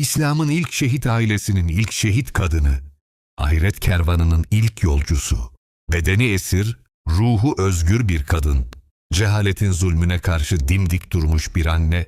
İslam'ın ilk şehit ailesinin ilk şehit kadını, ahiret kervanının ilk yolcusu, bedeni esir, ruhu özgür bir kadın, cehaletin zulmüne karşı dimdik durmuş bir anne,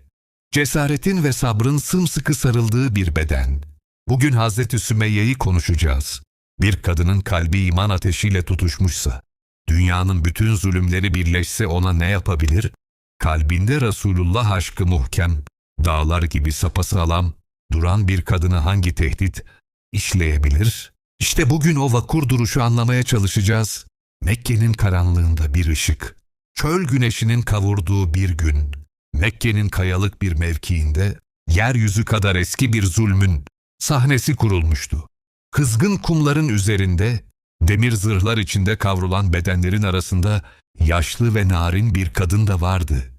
cesaretin ve sabrın sımsıkı sarıldığı bir beden. Bugün Hazreti Sümeyye'yi konuşacağız. Bir kadının kalbi iman ateşiyle tutuşmuşsa, dünyanın bütün zulümleri birleşse ona ne yapabilir? Kalbinde Resulullah aşkı muhkem, dağlar gibi sapasağlam, duran bir kadını hangi tehdit işleyebilir? İşte bugün o vakur duruşu anlamaya çalışacağız. Mekke'nin karanlığında bir ışık, çöl güneşinin kavurduğu bir gün, Mekke'nin kayalık bir mevkiinde, yeryüzü kadar eski bir zulmün sahnesi kurulmuştu. Kızgın kumların üzerinde, demir zırhlar içinde kavrulan bedenlerin arasında yaşlı ve narin bir kadın da vardı.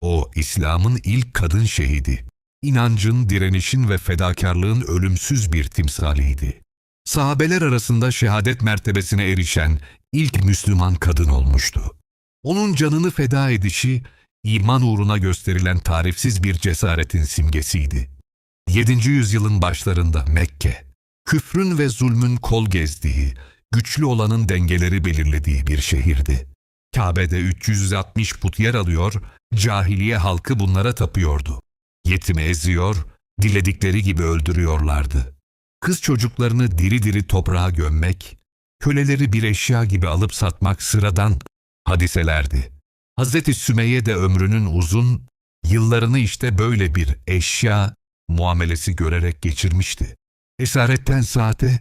O, İslam'ın ilk kadın şehidi. İnancın, direnişin ve fedakarlığın ölümsüz bir timsaliydi. Sahabeler arasında şehadet mertebesine erişen ilk Müslüman kadın olmuştu. Onun canını feda edişi, iman uğruna gösterilen tarifsiz bir cesaretin simgesiydi. 7. yüzyılın başlarında Mekke, küfrün ve zulmün kol gezdiği, güçlü olanın dengeleri belirlediği bir şehirdi. Kabe'de 360 put yer alıyor, cahiliye halkı bunlara tapıyordu. Yetimi eziyor, diledikleri gibi öldürüyorlardı. Kız çocuklarını diri diri toprağa gömmek, köleleri bir eşya gibi alıp satmak sıradan hadiselerdi. Hazreti Sümeyye de ömrünün uzun, yıllarını işte böyle bir eşya muamelesi görerek geçirmişti. Esaretten saate,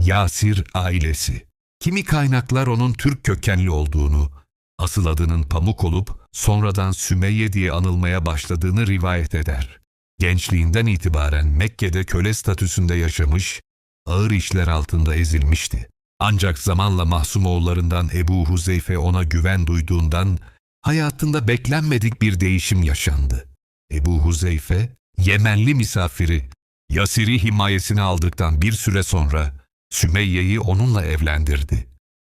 Yasir ailesi. Kimi kaynaklar onun Türk kökenli olduğunu, asıl adının Pamuk olup sonradan Sümeyye diye anılmaya başladığını rivayet eder. Gençliğinden itibaren Mekke'de köle statüsünde yaşamış, ağır işler altında ezilmişti. Ancak zamanla Mahsumoğullarından Ebu Huzeyfe ona güven duyduğundan hayatında beklenmedik bir değişim yaşandı. Ebu Huzeyfe, Yemenli misafiri Yasir'i himayesine aldıktan bir süre sonra Sümeyye'yi onunla evlendirdi.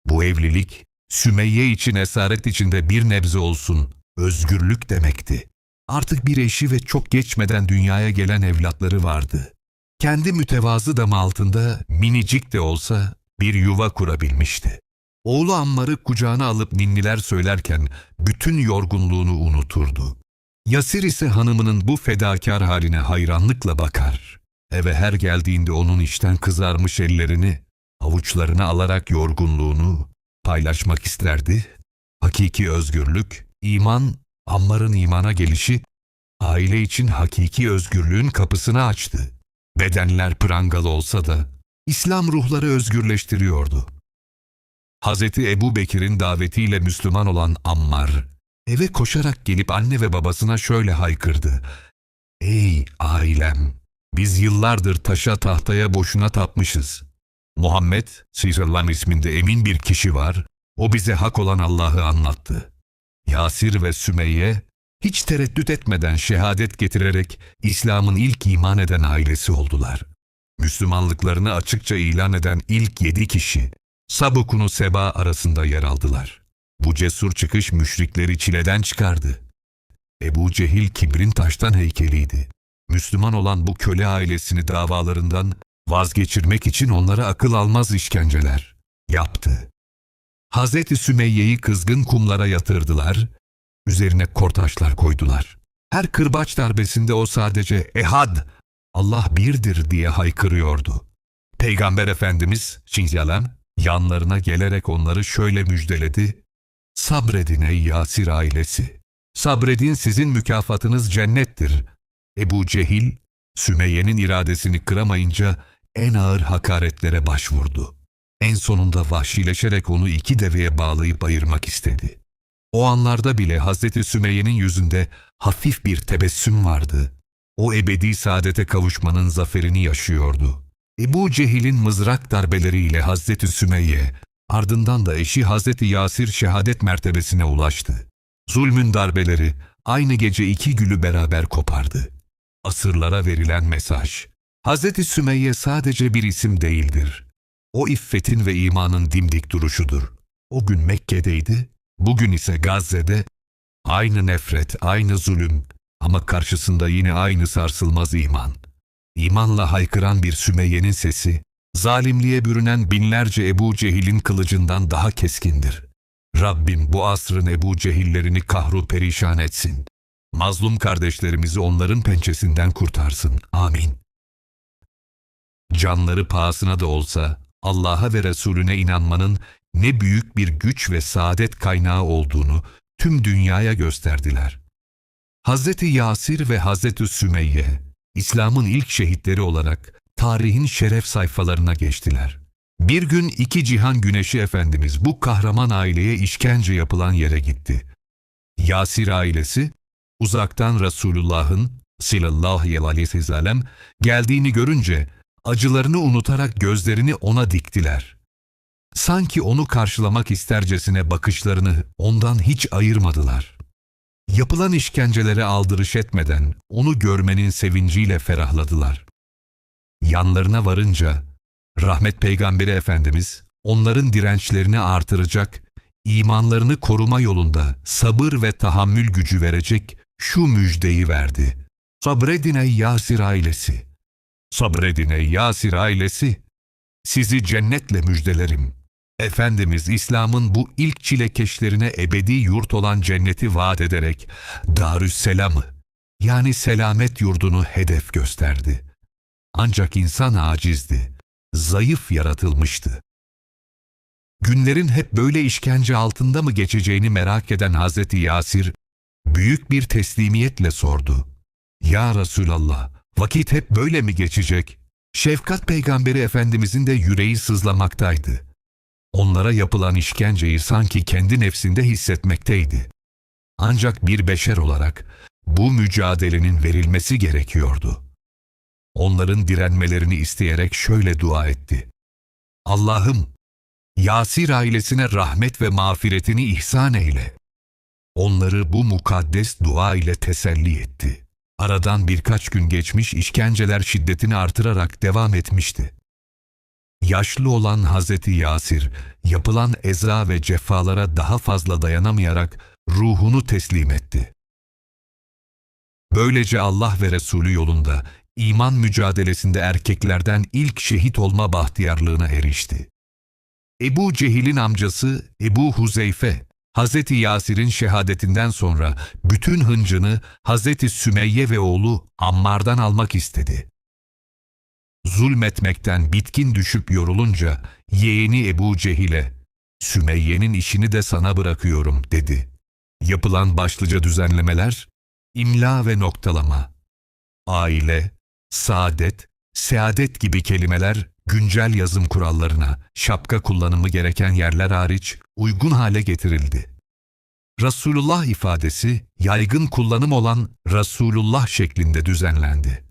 Bu evlilik Sümeyye için esaret içinde bir nebze olsun özgürlük demekti. Artık bir eşi ve çok geçmeden dünyaya gelen evlatları vardı. Kendi mütevazı damı altında minicik de olsa bir yuva kurabilmişti. Oğlu Ammar'ı kucağına alıp ninniler söylerken bütün yorgunluğunu unuturdu. Yasir ise hanımının bu fedakar haline hayranlıkla bakar. Eve her geldiğinde onun işten kızarmış ellerini, avuçlarına alarak yorgunluğunu paylaşmak isterdi. Hakiki özgürlük, iman, Ammar'ın imana gelişi, aile için hakiki özgürlüğün kapısını açtı. Bedenler prangalı olsa da, İslam ruhları özgürleştiriyordu. Hz. Ebu Bekir'in davetiyle Müslüman olan Ammar, eve koşarak gelip anne ve babasına şöyle haykırdı. Ey ailem! Biz yıllardır taşa tahtaya boşuna tapmışız. Muhammed, Sisirlan isminde emin bir kişi var, o bize hak olan Allah'ı anlattı. Yasir ve Sümeyye, hiç tereddüt etmeden şehadet getirerek İslam'ın ilk iman eden ailesi oldular. Müslümanlıklarını açıkça ilan eden ilk yedi kişi, Sabukunu Seba arasında yer aldılar. Bu cesur çıkış müşrikleri çileden çıkardı. Ebu Cehil kibrin taştan heykeliydi. Müslüman olan bu köle ailesini davalarından vazgeçirmek için onlara akıl almaz işkenceler yaptı. Hazreti Sümeyye'yi kızgın kumlara yatırdılar, üzerine kortaşlar koydular. Her kırbaç darbesinde o sadece ehad, Allah birdir diye haykırıyordu. Peygamber Efendimiz Şinyalan yanlarına gelerek onları şöyle müjdeledi. Sabredin ey Yasir ailesi. Sabredin sizin mükafatınız cennettir. Ebu Cehil, Sümeyye'nin iradesini kıramayınca en ağır hakaretlere başvurdu. En sonunda vahşileşerek onu iki deveye bağlayıp ayırmak istedi. O anlarda bile Hazreti Sümeyye'nin yüzünde hafif bir tebessüm vardı. O ebedi saadete kavuşmanın zaferini yaşıyordu. Ebu Cehil'in mızrak darbeleriyle Hazreti Sümeyye, ardından da eşi Hazreti Yasir şehadet mertebesine ulaştı. Zulmün darbeleri aynı gece iki gülü beraber kopardı. Asırlara verilen mesaj. Hazreti Sümeyye sadece bir isim değildir. O iffetin ve imanın dimdik duruşudur. O gün Mekke'deydi, bugün ise Gazze'de. Aynı nefret, aynı zulüm ama karşısında yine aynı sarsılmaz iman. imanla haykıran bir Sümeyye'nin sesi, zalimliğe bürünen binlerce Ebu Cehil'in kılıcından daha keskindir. Rabbim bu asrın Ebu Cehillerini kahru perişan etsin. Mazlum kardeşlerimizi onların pençesinden kurtarsın. Amin. Canları pahasına da olsa Allah'a ve Resulüne inanmanın ne büyük bir güç ve saadet kaynağı olduğunu tüm dünyaya gösterdiler. Hazreti Yasir ve Hazreti Sümeyye, İslam'ın ilk şehitleri olarak tarihin şeref sayfalarına geçtiler. Bir gün iki cihan güneşi Efendimiz bu kahraman aileye işkence yapılan yere gitti. Yasir ailesi, uzaktan Resulullah'ın sallallahu aleyhi ve sellem geldiğini görünce acılarını unutarak gözlerini ona diktiler. Sanki onu karşılamak istercesine bakışlarını ondan hiç ayırmadılar. Yapılan işkencelere aldırış etmeden onu görmenin sevinciyle ferahladılar. Yanlarına varınca rahmet peygamberi Efendimiz onların dirençlerini artıracak, imanlarını koruma yolunda sabır ve tahammül gücü verecek şu müjdeyi verdi. Sabredin ey Yasir ailesi. Sabredin ey Yasir ailesi. Sizi cennetle müjdelerim. Efendimiz İslam'ın bu ilk çilekeşlerine ebedi yurt olan cenneti vaat ederek Darüsselam'ı yani selamet yurdunu hedef gösterdi. Ancak insan acizdi, zayıf yaratılmıştı. Günlerin hep böyle işkence altında mı geçeceğini merak eden Hazreti Yasir, büyük bir teslimiyetle sordu. Ya Resulallah, vakit hep böyle mi geçecek? Şefkat peygamberi Efendimizin de yüreği sızlamaktaydı. Onlara yapılan işkenceyi sanki kendi nefsinde hissetmekteydi. Ancak bir beşer olarak bu mücadelenin verilmesi gerekiyordu. Onların direnmelerini isteyerek şöyle dua etti. Allah'ım, Yasir ailesine rahmet ve mağfiretini ihsan eyle. Onları bu mukaddes dua ile teselli etti. Aradan birkaç gün geçmiş işkenceler şiddetini artırarak devam etmişti. Yaşlı olan Hazreti Yasir, yapılan eza ve cefalara daha fazla dayanamayarak ruhunu teslim etti. Böylece Allah ve Resulü yolunda iman mücadelesinde erkeklerden ilk şehit olma bahtiyarlığına erişti. Ebu Cehil'in amcası Ebu Huzeyfe, Hazreti Yasir'in şehadetinden sonra bütün hıncını Hazreti Sümeyye ve oğlu Ammar'dan almak istedi. Zulmetmekten bitkin düşüp yorulunca yeğeni Ebu Cehil'e Sümeyye'nin işini de sana bırakıyorum dedi. Yapılan başlıca düzenlemeler, imla ve noktalama, aile, saadet, seadet gibi kelimeler güncel yazım kurallarına, şapka kullanımı gereken yerler hariç uygun hale getirildi. Resulullah ifadesi yaygın kullanım olan Resulullah şeklinde düzenlendi.